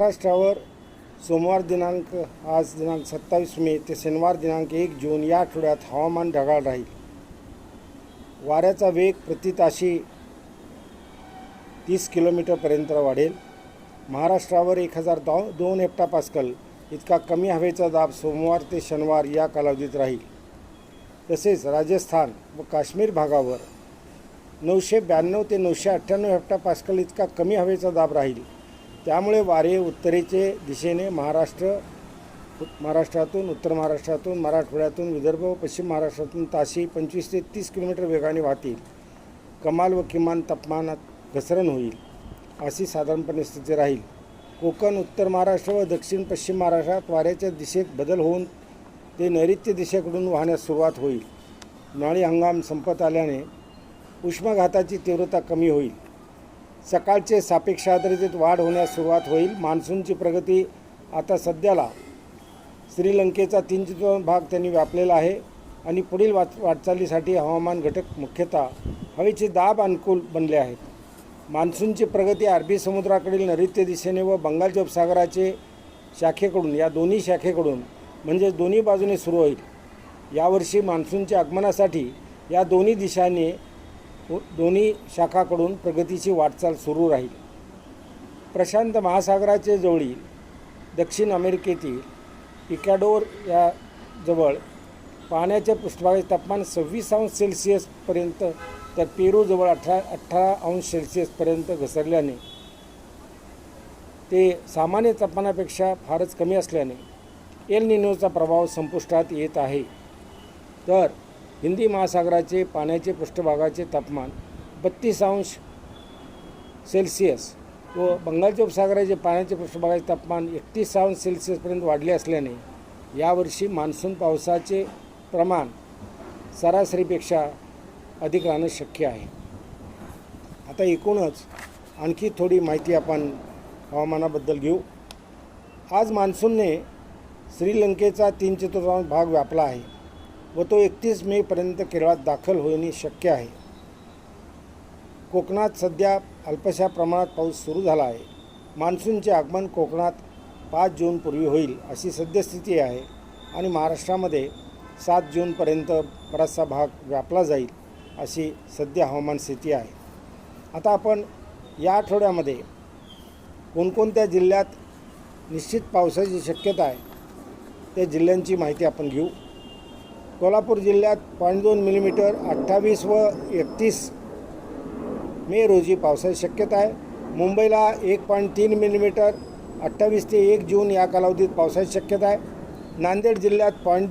महाराष्ट्रावर सोमवार दिनांक आज दिनांक सत्तावीस मे ते शनिवार दिनांक एक जून या आठवड्यात हवामान ढगाळ राहील. वाऱ्याचा वेग प्रति ताशी तीस किलोमीटरपर्यंत वाढेल. महाराष्ट्रावर एक हजार दो दोन हेक्टापास्कल इतका कमी हवेचा दाब सोमवार ते शनिवार या कालावधीत राहील. तसेच राजस्थान व काश्मीर भागावर नऊशे ब्याण्णव ते नऊशे अठ्ठ्याण्णव हेक्टापास्कल इतका कमी हवेचा दाब राहील. त्यामुळे वारे उत्तरेचे दिशेने महाराष्ट्र महाराष्ट्रातून उत्तर महाराष्ट्रातून मराठवाड्यातून विदर्भ व पश्चिम महाराष्ट्रातून ताशी पंचवीस ते तीस किलोमीटर वेगाने वाहतील. कमाल व किमान तापमानात घसरण होईल अशी साधारणपणे स्थिती राहील. कोकण उत्तर महाराष्ट्र व दक्षिण पश्चिम महाराष्ट्रात वाऱ्याच्या दिशेत बदल होऊन ते नैऋत्य दिशेकडून वाहण्यास सुरुवात होईल. उन्हाळी हंगाम संपत आल्याने उष्माघाताची तीव्रता कमी होईल. सकाळचे सापेक्ष आर्द्रतेत वाढ होण्यास सुरुवात होईल. मान्सूनची प्रगती आता सध्याला श्रीलंकेचा तीन चतुर्थांश भाग त्यांनी व्यापलेला आहे आणि पुढील वाट वाटचालीसाठी हवामान घटक मुख्यतः हवेचे दाब अनुकूल बनले आहेत. मान्सूनची प्रगती अरबी समुद्राकडील नैऋत्य दिशेने व बंगालच्या उपसागराचे शाखेकडून या दोन्ही शाखेकडून म्हणजे दोन्ही बाजूने सुरू होईल. यावर्षी मान्सूनच्या आगमनासाठी या दोन्ही दिशांनी हो, दोन्ही शाखाकडून प्रगतीची वाटचाल सुरू राहील. प्रशांत महासागराचे जवळील दक्षिण अमेरिकेतील इकॅडोर या जवळ पाण्याच्या पृष्ठभागाचे तापमान सव्वीस अंश सेल्सिअसपर्यंत तर पेरूजवळ अठरा अठरा अंश सेल्सिअसपर्यंत घसरल्याने ते सामान्य तापमानापेक्षा फारच कमी असल्याने एल निनोचा प्रभाव संपुष्टात येत आहे. तर हिंदी महासागराचे पाण्याचे पृष्ठभागाचे तापमान बत्तीस अंश सेल्सिअस व बंगालच्या उपसागराचे पाण्याचे पृष्ठभागाचे तापमान एकतीस अंश सेल्सिअसपर्यंत वाढले असल्याने यावर्षी मान्सून पावसाचे प्रमाण सरासरीपेक्षा अधिक राहणं शक्य आहे. आता एकूणच आणखी थोडी माहिती आपण हवामानाबद्दल घेऊ. आज मान्सूनने श्रीलंकेचा तीन चतुर्थांश भाग व्यापला आहे. व तो एकतीस मेपर्यंत केरळात दाखल होणे शक्य आहे. कोकणात सध्या अल्पशा प्रमाणात पाऊस सुरू झाला आहे. मान्सूनचे आगमन कोकणात पाच जूनपूर्वी होईल अशी सद्यस्थिती आहे आणि महाराष्ट्रामध्ये सात जूनपर्यंत बराचसा भाग व्यापला जाईल अशी सध्या हवामान स्थिती आहे. आता आपण या आठवड्यामध्ये कोणकोणत्या जिल्ह्यात निश्चित पावसाची शक्यता आहे त्या जिल्ह्यांची माहिती आपण घेऊ. कोल्हापूर जिल्ह्यात पॉईंट दोन मिलीमीटर अठ्ठावीस व एकतीस मे रोजी पावसाची शक्यता आहे. मुंबईला एक पॉईंट तीन मिलीमीटर अठ्ठावीस ते एक जून या कालावधीत पावसाची शक्यता आहे. नांदेड जिल्ह्यात पॉईंट